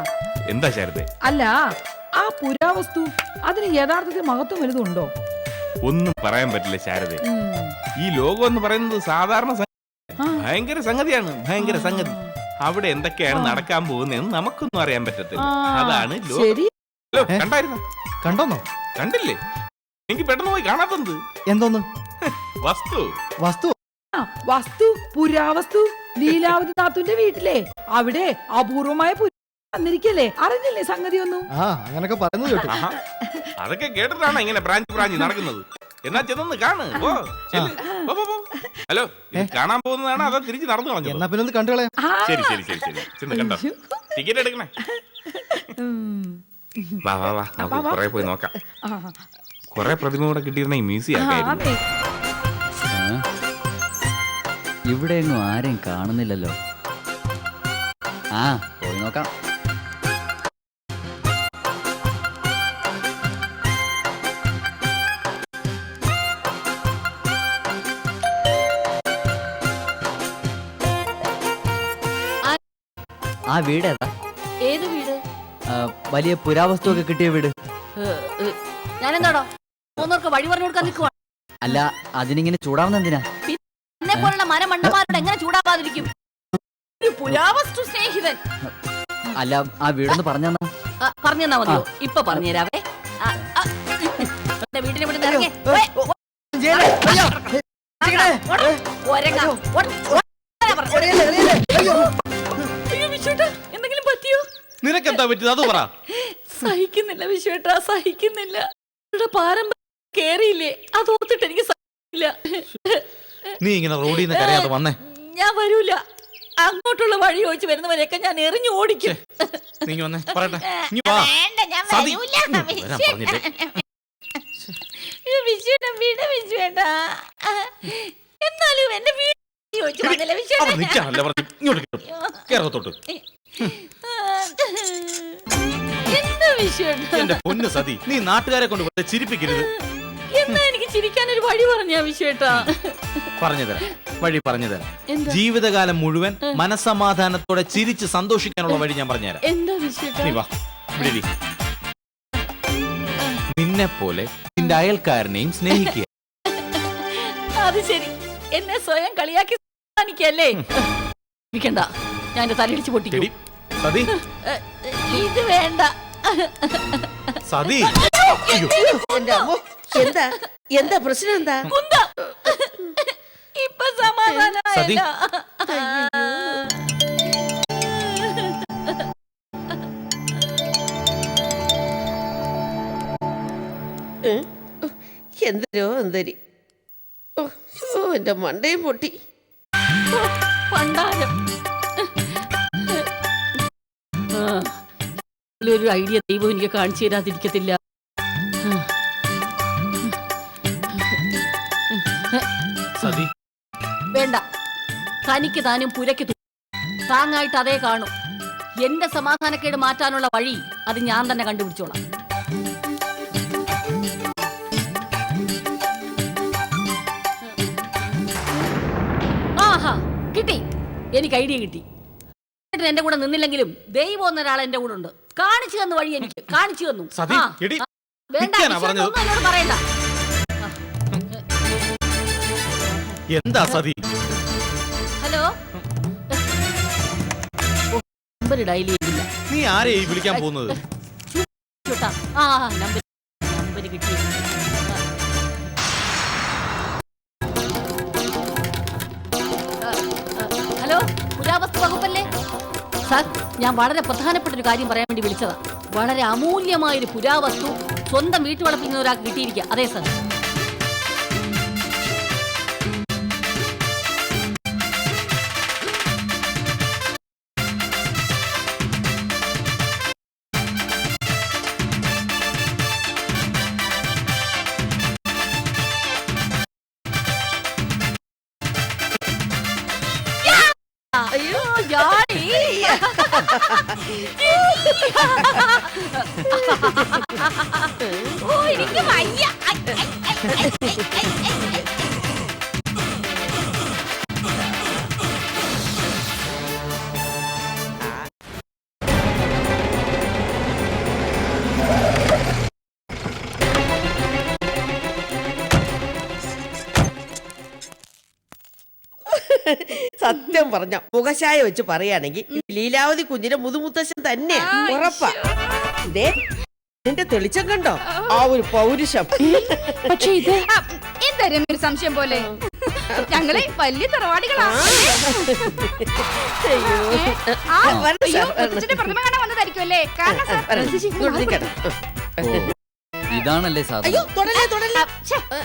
വിശ്വേട്ടാ എന്താ ശാരദേ? അല്ല ആ പുരാവസ്തു അതിന് യഥാർത്ഥത്തിൽ മഹത്വം വലുതുണ്ടോ? ഒന്നും പറയാൻ പറ്റില്ല ശാരദേ. ഈ ലോകം എന്ന് പറയുന്നത് സാധാരണ. ഭയങ്കര സംഗതിയാണ് ഭയങ്കര സംഗതി. അവിടെ എന്തൊക്കെയാണ് നടക്കാൻ പോകുന്നതെന്ന് നമുക്കൊന്നും അറിയാൻ പറ്റത്തില്ല. അതാണ് ലോകം. ശരി. ഹലോ, കണ്ടായിരുന്നോ? കണ്ടോന്നോ? കണ്ടില്ലേ? എനിക്ക് പെട്ടെന്ന് പോയി കാണാത്തത് എന്തോന്ന്? വസ്തു. വസ്തു? ആ, വസ്തു പുരാവസ്തു ലീലാവതി നാത്തുന്റെ വീട്ടിലെ. അവിടെ അപൂർവമായ പുര വന്നിരിക്കല്ലേ? അറിഞ്ഞില്ലേ സംഗതി ഒന്നും ആ അങ്ങനൊക്കെ പറഞ്ഞു കേട്ടോ. ആഹാ. അതൊക്കെ കേട്ടിട്ടാണ് ഇങ്ങനെ ബ്രാഞ്ച് ബ്രാഞ്ച് നടക്കുന്നത്. എന്നാ ചെന്നൊന്ന് കാണ്. പോ. ചെല്ല്. പോ, പോ, പോ. ഹലോ ഇത് കാണാൻ പോകുന്നതാണ് അതോ തിരിച്ച് നടന്നു കളഞ്ഞു എന്നാ പിന്നെ ഒന്ന് കണ്ടു ആ, ശരി ശരി ശരി ശരി. ചെന്ന് കണ്ടോ? ടിക്കറ്റ് എടുക്കണേ. ഉം. വാ വാ വാ. നമുക്ക് കുറെ പോയി നോക്കാം. ആ, കുറെ പ്രതിമ കൂടെ കിട്ടിയിരുന്ന ഈ മ്യൂസിയം ആ, ആക്കായിരുന്നു അതെ. ആരെയും കാണുന്നില്ലല്ലോ. ആ പോയി നോക്കാം. ആ വീട് ഏതാ ഏത് വീട് ആ, വലിയ പുരാവസ്തു ഒക്കെ കിട്ടിയ വീട് ഞാനെന്താടോ മൂന്നോർക്ക് വഴി പറഞ്ഞു കൊടുക്കാൻ നിൽക്കുവാ അല്ല അതിനിങ്ങനെ ചൂടാവുന്ന എന്തിനാ എന്നെ പോലുള്ള മരമണ്ണന്മാരോട് എങ്ങനെ ചൂടാവാതിരിക്കും ഒരു പുരാവസ്തു സ്നേഹിതൻ അല്ല ആ വീടൊന്ന് പറഞ്ഞു തന്നാ ആ, പറഞ്ഞു തന്നാ മതിയോ ഇപ്പൊ പറഞ്ഞുതരാവേ ആ, ആ, എന്റെ വീടിനെ ഇവിടെ ഇറങ്ങി എന്തെങ്കിലും പറ്റിയോ? നിനക്ക് എന്താ പറ്റിയത്? അത് പറ. സഹിക്കുന്നില്ല വിശ്വേട്ടാ സഹിക്കുന്നില്ല. പാരമ്പര്യം കേറിയില്ലേ? അത് ഓർത്തിട്ട് എനിക്ക് സഹിക്കില്ല നീ ഇങ്ങനെ റോഡിൽ നിന്ന് കരയാതെ വന്നേ. ഞാൻ വരൂല. അങ്ങോട്ടുള്ള വഴി ചോദിച്ചു വരുന്നവരെയൊക്കെ ഞാൻ എറിഞ്ഞു ഓടിക്കും. നീ ഇങ്ങ് വന്നേ. പറയട്ടെ. നീ വാ. വേണ്ട ഞാൻ സതി. വരൂല ഉം, വരാൻ പറഞ്ഞില്ലേ? വിശ്വേട്ടാ വീട് വിശ്വേട്ടാ എന്നാലും എന്റെ വീട് ചോദിച്ചു വന്നില്ല അവിടെ വിശ്വേട്ടാ നിൽക്കാനല്ലേ പറഞ്ഞു? ഇങ്ങോട്ട് കേറത്തോട്ട്. എന്താ വിശ്വേട്ടാ എന്റെ പൊന്ന് സതി നീ നാട്ടുകാരെ കൊണ്ട് വെറുതെ ചിരിപ്പിക്കരുത്. എന്നാ എനിക്ക് ചിരിക്കാൻ ഒരു വഴി പറഞ്ഞാ വിഷയട്ടാ? പറഞ്ഞു തരാം. വഴി പറഞ്ഞു തരാം. എന്താ? ജീവിതകാലം മുഴുവൻ മനസമാധാനത്തോടെ ചിരിച്ച് സന്തോഷിക്കാനുള്ള വഴി ഞാൻ പറഞ്ഞുതരാം എന്താ വിഷയം നീ വാ ഇവിടെ ഇരി. നിന്നെ പോലെ നിന്റെ അയൽക്കാരനെയും സ്നേഹിക്കുക. അത് ശരി. എന്നെ സ്വയം കളിയാക്കി സമ്മാനിക്കല്ലേ ഇരിക്കണ്ട. ഞാൻ എന്റെ തലയിടിച്ച് പൊട്ടിക്കും. സതി. ഇത് വേണ്ട. സതി. അയ്യോ, എന്റെ അമ്മോ. എന്താ? എന്താ പ്രശ്നം എന്താ? കുന്ത. ഇപ്പൊ സതി. സമാധാന ഏ? ഓ, എന്തരോ എന്തരി ഓ മണ്ടയും പൊട്ടി. പണ്ടാരം. ഇതിലൊരു ഐഡിയ ദൈവം എനിക്ക് കാണിച്ചു തരാതിരിക്കത്തില്ല. സതി. വേണ്ട. തനിക്ക് താനും പുരയ്ക്ക് തു- താങ്ങായിട്ട് അതേ കാണും. എന്റെ സമാധാനക്കേട് മാറ്റാനുള്ള വഴി അത് ഞാൻ തന്നെ കണ്ടുപിടിച്ചോളാം. എനിക്ക് ഐഡിയ കിട്ടി. എന്റെ കൂടെ നിന്നില്ലെങ്കിലും ദൈവം എന്നൊരാൾ എന്റെ കൂടെ ഉണ്ട്. കാണിച്ചു തന്നു വഴി എനിക്ക്. കാണിച്ചു തന്നു. വേണ്ട എന്നോട് പറയണ്ട. എന്താ സതി? ഹലോ? നീ ആരെയായി വിളിക്കാൻ പോകുന്നത്? ആ നമ്പർ നമ്പർ കിട്ടി വകുപ്പല്ലേ? സാർ ഞാൻ വളരെ പ്രധാനപ്പെട്ട ഒരു കാര്യം പറയാൻ വേണ്ടി വിളിച്ചതാ. വളരെ അമൂല്യമായ ഒരു പുരാവസ്തു സ്വന്തം വീട്ടുവളപ്പിൽ നിന്ന് ഒരാൾക്ക് കിട്ടിയിരിക്കുക അതെ സാർ. ഓ എനിക്ക് വയ്യ സത്യം പറഞ്ഞ മുഖശായ വെച്ച് പറയുകയാണെങ്കിൽ ലീലാവതി കുഞ്ഞിന്റെ മുതുമുത്തശ്ശൻ തന്നെ ഉറപ്പാ. ദേ നിന്റെ തെളിച്ചം കണ്ടോ? ആ. ഒരു പൗരുഷം. പക്ഷേ ഇത് എന്തായാലും ഒരു സംശയം പോലെ. ഞങ്ങളെ വലിയ തറവാടികളാ. അയ്യോ. ആ, വരണം അയ്യോ, സാർ, വരണം. കൊച്ചിന്റെ പ്രതിമ കാണാൻ വന്നതായിരിക്കുമല്ലേ കാരണം സാർ വരണം. ഇങ്ങോട്ട് നിൽക്കണം. ഓ ഇതാണല്ലേ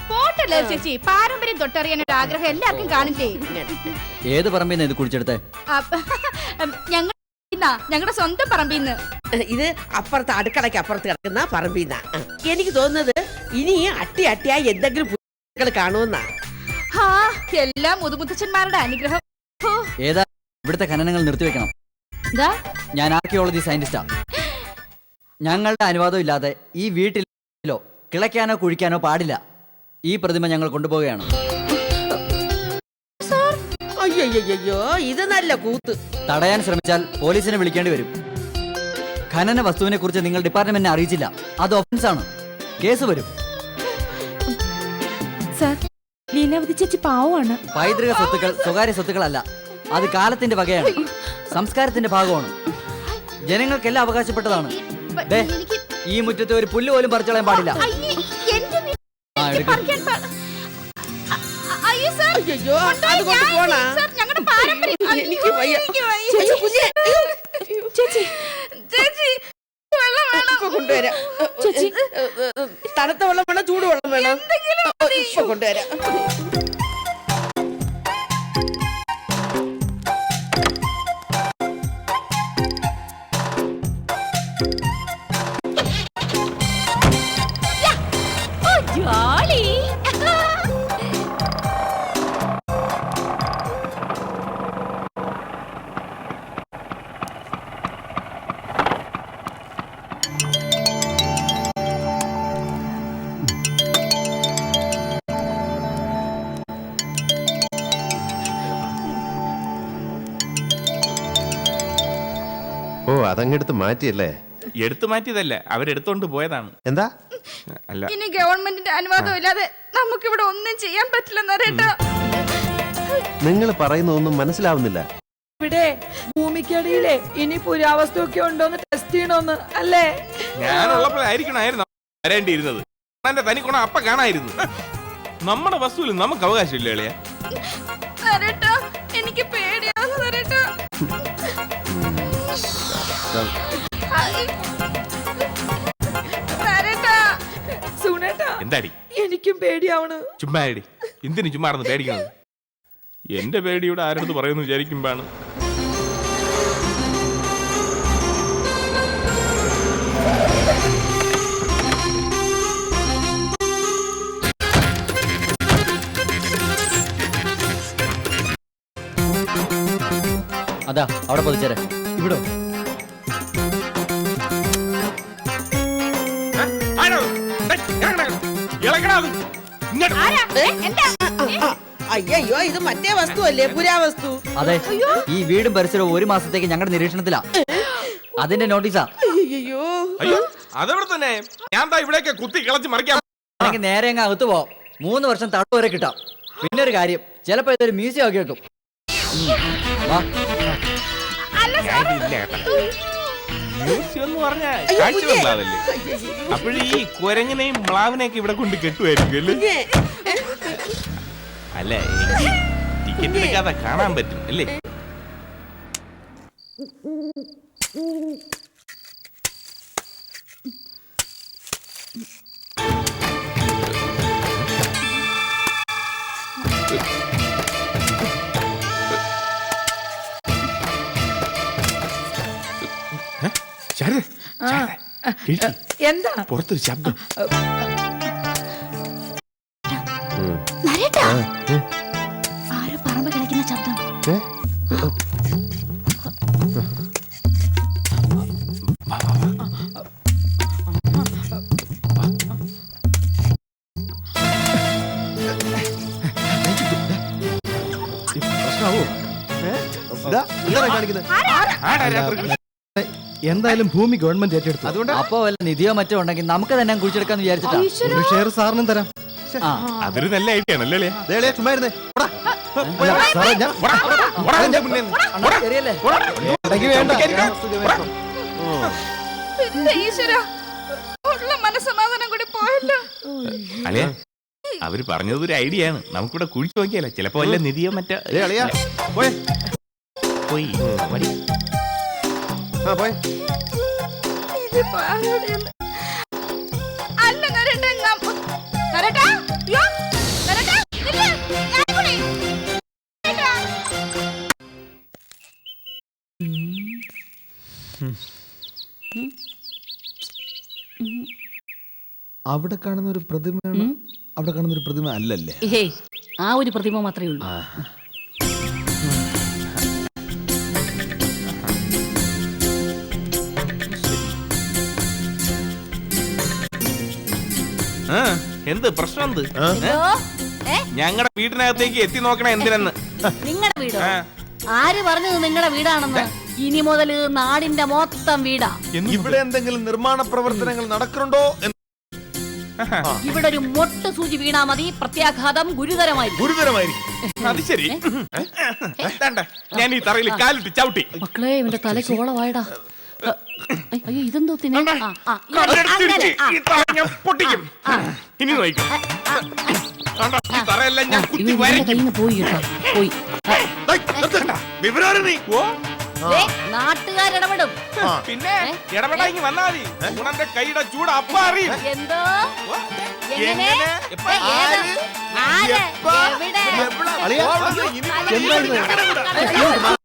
പോട്ടല്ലേ ചേച്ചി. പാരമ്പര്യം തൊട്ടറിയാൻ ഒരു ആഗ്രഹം എല്ലാവർക്കും കാണില്ലേ? ഏത് പറമ്പിന്ന് ഇത് കുടിച്ചെടുത്തേ ഞങ്ങൾ ഞങ്ങളുടെ സ്വന്തം പറമ്പിന്ന്. ഇത് അപ്പുറത്ത് അടുക്കളയ്ക്ക് അപ്പുറത്ത് കിടക്കുന്ന പറമ്പിന്ന. എനിക്ക് തോന്നുന്നത് ഇനി അട്ടി അട്ടിയായി എന്തെങ്കിലും കാണുമെന്നാ. ഹാ എല്ലാ മുതുമുത്തച്ഛന്മാരുടെ അനുഗ്രഹം. ഹോ, ഏതാ ഇവിടുത്തെ ഖനനങ്ങൾ നിർത്തിവെക്കണം. ദാ, ഞാൻ ആർക്കിയോളജി സയന്റിസ്റ്റാ. ഞങ്ങളുടെ അനുവാദം ഇല്ലാതെ ഈ വീട്ടിലോ കിളയ്ക്കാനോ കുഴിക്കാനോ പാടില്ല. ഈ പ്രതിമ ഞങ്ങൾ കൊണ്ടുപോവുകയാണ്. അയ്യോ ഇത് നല്ല കൂത്ത്. തടയാൻ ശ്രമിച്ചാൽ പോലീസിനെ വിളിക്കേണ്ടി വരും. ഖനന വസ്തുവിനെ കുറിച്ച് നിങ്ങൾ ഡിപ്പാർട്ട്മെന്റിനെ അറിയിച്ചില്ല. അത് ഒഫൻസ് ആണ്. കേസ് വരും. സാർ ലീലാവതി ചേച്ചി പാവമാണ്. പൈതൃക സ്വത്തുക്കൾ സ്വകാര്യ സ്വത്തുക്കളല്ല. അത് കാലത്തിന്റെ വകയാണ്. സംസ്കാരത്തിന്റെ ഭാഗമാണ്. ജനങ്ങൾക്കെല്ലാം അവകാശപ്പെട്ടതാണ്. ദേ, ഈ മുറ്റത്ത് ഒരു പുല്ല് പോലും പറിച്ചോളാൻ പാടില്ല. ആ, എടുക്ക്. അയ്യോ സാർ. അയ്യോ അത് കൊണ്ട് പോണാ? സാർ ഞങ്ങളുടെ പാരമ്പര്യം എനിക്ക് വയ്യ. എനിക്ക് വയ്യ. അയ്യോ, കുഞ്ഞേ, അയ്യോ. ചേച്ചി ചേച്ചി വെള്ളം വേണം ഇപ്പൊ കൊണ്ടുവരാം ചേച്ചി. തണുത്ത വെള്ളം വേണം ചൂട് വെള്ളം വേണം എന്തെങ്കിലും ഇപ്പൊ കൊണ്ടുവരാം അതങ്ങെടുത്ത് മാറ്റിയല്ലേ? എടുത്തു മാറ്റിയതല്ല അവരെടുത്തോണ്ട് പോയതാണ്. എന്താ? അല്ല. ഇനി ഗവൺമെന്റിന്റെ അനുവാദം ഇല്ലാതെ നമുക്ക് ഇവിടെ ഒന്നും ചെയ്യാൻ പറ്റില്ല നരേട്ടാ നിങ്ങൾ പറയുന്നതൊന്നും മനസ്സിലാവുന്നില്ല. ഇവിടെ ഭൂമിക്കടിയിലെ ഇനി പുരാവസ്തു ഒക്കെ ഉണ്ടോന്ന് ടെസ്റ്റ് ചെയ്യണോന്ന് അല്ലേ? ഞാനുള്ളപ്പോഴായിരിക്കണമായിരുന്നു വരേണ്ടിയിരുന്നത്. എന്റെ തനിക്കൊണ അപ്പ കാണായിരുന്നു. നമ്മുടെ വസ്തുവിൽ നമുക്ക് അവകാശമില്ല എളിയ നരേട്ടാ എനിക്ക് പേടിയാവുന്നു നരേട്ടാ നരേട്ടാ സുനേട്ടാ എന്താടി? എനിക്കും പേടിയാവണ് ചുമ്മാടി എന്തിനു ചുമ്മാറന്ന് പേടിക്കണത്? എന്റെ പേടിയുടെ ആരടുത്ത് പറയുന്നു വിചാരിക്കുമ്പോഴാണ്. അതാ അവിടെ പതിച്ചേരെ. ഇവിടോ? അയ്യോ ഇത് മറ്റേ വസ്തു അല്ലേ പുരാവസ്തു. അതെ ഈ വീടും പരിസരവും ഒരു മാസത്തേക്ക് ഞങ്ങളുടെ നിരീക്ഷണത്തിലാ. അതിന്റെ നോട്ടീസാ. അയ്യോ അയ്യോ അതവിടെ തന്നെ. ഞാൻ ദാ ഇവിടേക്ക് കുത്തി കിളച്ച് മറിക്കാം നേരെ അങ്ങ് അകത്ത് പോവാം. മൂന്ന് വർഷം തടവ് വരെ കിട്ടാം. പിന്നെ ഒരു കാര്യം ചിലപ്പോ ഇതൊരു മ്യൂസിയം ആക്കി വെക്കും. വാ. മ്യൂസിയം എന്ന് പറഞ്ഞാ കാഴ്ച ബംഗ്ലാവല്ലേ അപ്പോഴീ ഈ കുരങ്ങനെയും മ്ലാവിനെയൊക്കെ ഇവിടെ കൊണ്ട് കെട്ടുമായിരിക്കും അല്ലേ? അല്ല? ടിക്കറ്റ് എടുക്കാതെ കാണാൻ പറ്റും അല്ലേ? ശാരദ, ശാരദ, കേട്ടി? എന്താ? പുറത്തൊരു ശബ്ദം. നരേട്ടാ? ആരോ പറമ്പ് കളിക്കുന്ന ശബ്ദം. ഇതാ, എന്തായാലും ഭൂമി ഗവൺമെന്റ് ഏറ്റെടുത്തു. അതുകൊണ്ട്? അപ്പോ വല്ല നിധിയോ മറ്റോ ഉണ്ടെങ്കിൽ നമുക്ക് തന്നെ കുഴിച്ചെടുക്കാന്ന് വിചാരിച്ചിട്ടാ? ഒരു ഷെയർ സാറിനും തരാം. ആ. അതൊരു നല്ല ഐഡിയ ആണല്ലേ? ദേ, ചുമ്മാ ഇരുന്നേ. പോടാ. സാറേ ഞാൻ പോടാ, പോടാ, എന്റെ മുന്നിൽ നിന്ന്. പോടാ, ശരിയല്ലേ? പോടാ. ഉണ്ടെങ്കി വേണ്ട. ഇരിക്കാൻ. പോടാ. എന്റെ ഈശ്വര ഉള്ള മനസ്സമാധാനം കൂടി പോയല്ലോ. അല്ലേ അവർ പറഞ്ഞത് ഒരു ഐഡിയ ആണ്. നമുക്കിവിടെ കുഴിച്ചു നോക്കിയാലോ? ചിലപ്പോ വല്ല നിധിയോ മറ്റോ ഏ അളിയാ പോയി പോയി. ആ പോയി? അല്ല അയ്യോ, നില്ല്, ഞാൻ കൂടി. അവിടെ കാണുന്ന ഒരു പ്രതിമയാണ് അവിടെ കാണുന്ന ഒരു പ്രതിമ അല്ലല്ലേ? ആ ഒരു പ്രതിമ മാത്രമേ ഉള്ളൂ. ആ, എന്ത് പ്രശ്നം എന്ത്? ഏ? ഞങ്ങളുടെ വീടിനകത്തേക്ക് എത്തി നോക്കണ എന്തിനെന്ന്? നിങ്ങളുടെ വീടോ? ആ. ആര് പറഞ്ഞത് നിങ്ങളുടെ വീടാണെന്ന്? ഇനി മുതൽ നാടിന്റെ മൊത്തം വീടാ. ഇവിടെ എന്തെങ്കിലും നിർമ്മാണ പ്രവർത്തനങ്ങൾ നടക്കുന്നുണ്ടോ എന്ന്? ഇവിടെ ഒരു മൊട്ട് സൂചി വീണാ മതി. പ്രത്യാഘാതം ഗുരുതരമായി. ഗുരുതരമായിരിക്കും. അത് ശരി. ദാണ്ട, ഞാൻ ഈ തറയിൽ കാലിട്ട് ചവിട്ടി. മക്കളെ ഇവന്റെ തലയ്ക്ക് ഓളവായടാ. അ, ഐ, അയ്യോ ഇതെന്തോ തിന്നെ? ആ, ആ, അങ്ങനെ, ആ, ഈ തറ ഞാൻ പൊട്ടിക്കും. ഇനി നോക്കും ഈ തറയെല്ലാം ഞാൻ കുത്തി വരയ്ക്കും. കയ്യിൽ നിന്ന് പോയി കേട്ടോ. പോയി. ആ, ഓ. ദേ, നാട്ടുകാരിടപെടും പിന്നെ ഇടപെടാങ്ങി വന്നാ മതി. ഗുണന്റെ കൈയുടെ ചൂട് അപ്പ അറിയും. എന്തോ? ഓ, എങ്ങനെ? എങ്ങനെ? എപ്പ? ഏ, ഏത്? ആര്? എപ്പ? എവിടെ? അളിയാ എന്റെ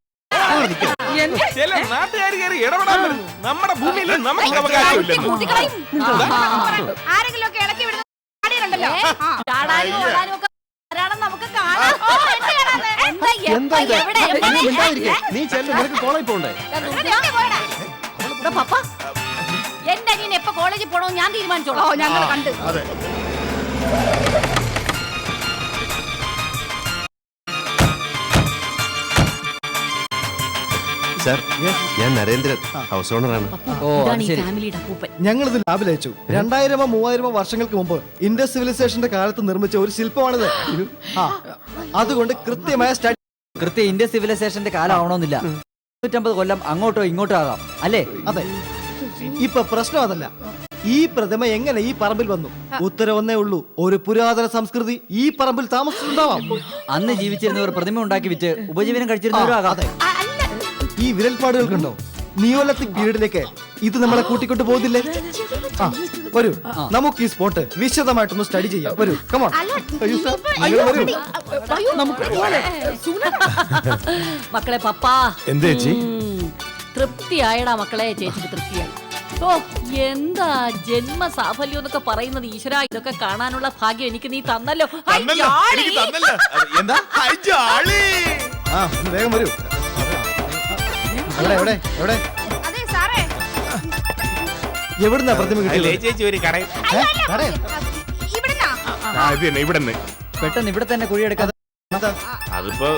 ചില നാട്ടുകാർ കയറി ഇടപെടാൻ വരുന്നു. നമ്മുടെ ഭൂമിയിൽ നമുക്ക് അവകാശമില്ല ആരെങ്കിലും ഒക്കെ ഇളക്കി വിടുന്ന ആടിയുണ്ടല്ലോ ഏ, ചാടാനും ഓടാനും ഒക്കെ ആരാണെന്ന് നമുക്ക് കാണാം. എന്താ, എന്താ ഇത് എവിടെ, നീ എവിടെ? മിണ്ടാതിരിക്കെ. നീ ചെല്ലു നിനക്ക് കോളേജ് പോണ്ടേ? പപ്പ. എന്റെ അനിയൻ എപ്പോ കോളേജിൽ പോണോ ഞാൻ ഓ തീരുമാനിച്ചോളാം ഞങ്ങൾ കണ്ട്. സാർ ഞാൻ നരേന്ദ്രൻ ഹൗസ് ഓണറാണ് ഓ, അത് ശരി. ഫാമിലിയുടെ അപ്പൂപ്പൻ. ഞങ്ങളിത് ലാബിൽ അയച്ചു. രണ്ടായിരമോ മൂവായിരമോ വർഷങ്ങൾക്ക് മുമ്പ് ഇൻഡസ് സിവിലൈസേഷന്റെ കാലത്ത് നിർമ്മിച്ച ഒരു ശില്പമാണിത്. ആ. അതുകൊണ്ട് കൃത്യമായ സ്റ്റഡി കൃത്യ ഇന്ത്യ സിവിലൈസേഷന്റെ കാലമാവണമെന്നില്ല. നൂറ്റമ്പത് കൊല്ലം അങ്ങോട്ടോ ഇങ്ങോട്ടോ ആകാം. അല്ലേ? അതെ. ഇപ്പൊ പ്രശ്നം അതല്ല. ഈ പ്രതിമ എങ്ങനെ ഈ പറമ്പിൽ വന്നു? ഉത്തരം ഒന്നേ ഉള്ളൂ. ഒരു പുരാതന സംസ്കൃതി ഈ പറമ്പിൽ താമസിച്ചിട്ടുണ്ടാവാം. അന്ന് ജീവിച്ചിരുന്നവർ പ്രതിമ ഉണ്ടാക്കി വെച്ച് ഉപജീവനം കഴിച്ചിരുന്നവരും ആകാം. അതെ. ഈ വിരൽപ്പാടുകൾ കണ്ടോ നിയോലത്തിക് പീരീഡിലേക്ക് ഇത് നമ്മളെ കൂട്ടിക്കൊണ്ട് പോകുന്നില്ലേ ആ വരൂ. നമുക്ക് ഈ സ്പോട്ട് വിശദമായിട്ടൊന്ന് സ്റ്റഡി ചെയ്യാം. വരൂ. കമോൺ അയ്യോ സാർ നിങ്ങൾ വരൂ. മക്കളെ പപ്പാ. എന്ത് ചേച്ചി? തൃപ്തിയായടാ മക്കളെ ചേച്ചിക്ക് തൃപ്തിയായി. ഓ എന്താ ജന്മ സാഫല്യം എന്നൊക്കെ പറയുന്നത് ഈശ്വര? ഇതൊക്കെ കാണാനുള്ള ഭാഗ്യം എനിക്ക് നീ തന്നല്ലോ. ഹൈ, ജാളി. എന്താ? ആ ഒന്ന് വേഗം വരൂ. എവിടെ എവിടെ എവിടെ? അതെ സാറേ. എവിടുന്നാ പ്രതിമ കിട്ടിയത്? ചേച്ചി ഒരു കട ഏ? കടയിൽ? ഇവിടുന്നാ? ആ ഇത് തന്നെ ഇവിടെ നിന്ന് പെട്ടെന്ന് ഇവിടെ തന്നെ കുഴിയെടുക്കാതെ അതിപ്പോ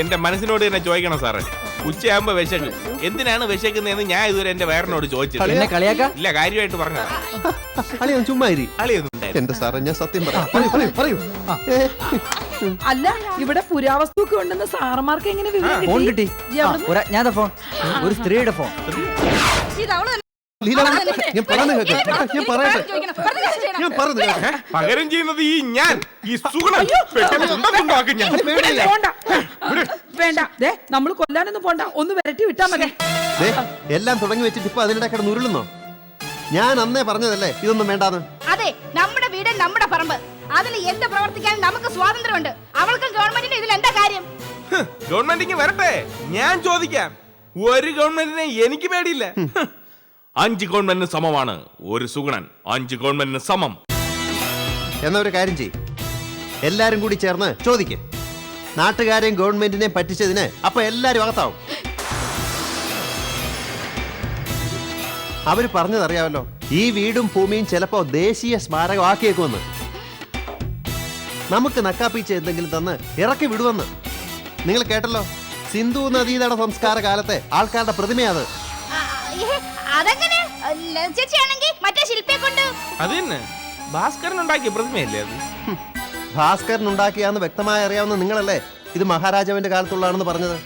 എന്റെ മനസ്സിനോട് തന്നെ ചോദിക്കണം സാറേ. ഉച്ചയാകുമ്പോ വിശക്കും. എന്തിനാണ് വിശക്കുന്നതെന്ന് ഞാൻ ഇതുവരെ എന്റെ വയറിനോട് ചോദിച്ചില്ല എന്നെ കളിയാക്ക? ഇല്ല കാര്യമായിട്ട് പറഞ്ഞത്. അളിയാ ചുമ്മാ ഇരി. അളിയൊന്നും ഉണ്ടായില്ല. എന്റെ സാറേ ഞാൻ സത്യം പറയാം. പറയൂ പറയൂ പറയൂ. ആ, അല്ല ഇവിടെ പുരാവസ്തു ഒക്കെ ഉണ്ടെന്ന് സാറന്മാർക്ക് എങ്ങനെ വിവരം ഫോൺ കിട്ടി? കിട്ടി. ആ, ഒരു അജ്ഞാത ഫോൺ. ഒരു സ്ത്രീയുടെ ഫോൺ. ഇത് അവൾ തന്നെ ഞാൻ പറയട്ടെ. പറഞ്ഞു പകരം ചെയ്യുന്നത് ഈ ഞാൻ ഈ സുഖം പെട്ടെന്ന് തുണ്ടത്തുണ്ടാക്കും ഞാൻ. വേണ്ട വേണ്ട. ദേ നമ്മൾ കൊല്ലാനൊന്നും പോണ്ട. ഒന്ന് വരട്ടി വിട്ടാ മതി. ദേ, എല്ലാം തുടങ്ങി വെച്ചിട്ട് ഇപ്പൊ അതിനിടെ കിടന്ന് ഉരുളുന്നോ? ഞാൻ അന്നേ പറഞ്ഞതല്ലേ ഇതൊന്നും വേണ്ടാന്ന്? അതെ നമ്മുടെ വീട് നമ്മുടെ പറമ്പ്. അതിൽ എന്ത് പ്രവർത്തിക്കാനും നമുക്ക് സ്വാതന്ത്ര്യമുണ്ട്. അവൾക്കും ഗവൺമെന്റിന് ഇതിൽ എന്താ കാര്യം? ഗവൺമെന്റിങ് വരട്ടെ. ഞാൻ ചോദിക്കാം. ഒരു ഗവൺമെന്റിനെ എനിക്ക് പേടിയില്ല. ഹ്. അഞ്ച് ഗവൺമെന്റിന് സമമാണ്. ഒരു സുഗുണൻ അഞ്ച് ഗവൺമെന്റിന് സമം. എന്നാ ഒരു കാര്യം ചെയ്യും. എല്ലാരും കൂടി ചേർന്ന് ചോദിക്ക്. നാട്ടുകാരെയും ഗവൺമെന്റിനെയും പറ്റിച്ചതിന് അപ്പൊ എല്ലാരും അകത്താവും. അവർ പറഞ്ഞതറിയാമല്ലോ ഈ വീടും ഭൂമിയും ചിലപ്പോ ദേശീയ സ്മാരകമാക്കിയേക്കുമെന്ന്. നമുക്ക് നക്കാപ്പിച്ച് എന്തെങ്കിലും തന്ന് ഇറക്കി വിടുവെന്ന്. നിങ്ങൾ കേട്ടല്ലോ സിന്ധു നദീതട സംസ്കാര കാലത്തെ ആൾക്കാരുടെ പ്രതിമയാത് അതെങ്ങനെ? ചേച്ചിയാണെങ്കിൽ മറ്റേ ശില്പിയെ കൊണ്ട് അത് തന്നെ ഭാസ്കരൻ ഉണ്ടാക്കിയ പ്രതിമയല്ലേ അത്? ഭാസ്കരൻ ഉണ്ടാക്കിയാന്ന് വ്യക്തമായി അറിയാവുന്ന നിങ്ങളല്ലേ? ഇത് മഹാരാജാവിന്റെ കാലത്തുള്ളതാണെന്ന് പറഞ്ഞത്.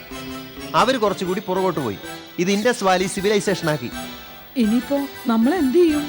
അവർ കുറച്ചുകൂടി പുറകോട്ട് പോയി. ഇത് ഇൻഡസ് വാലി സിവിലൈസേഷൻ ആക്കി ഇനിയിപ്പോ നമ്മൾ എന്ത് ചെയ്യും?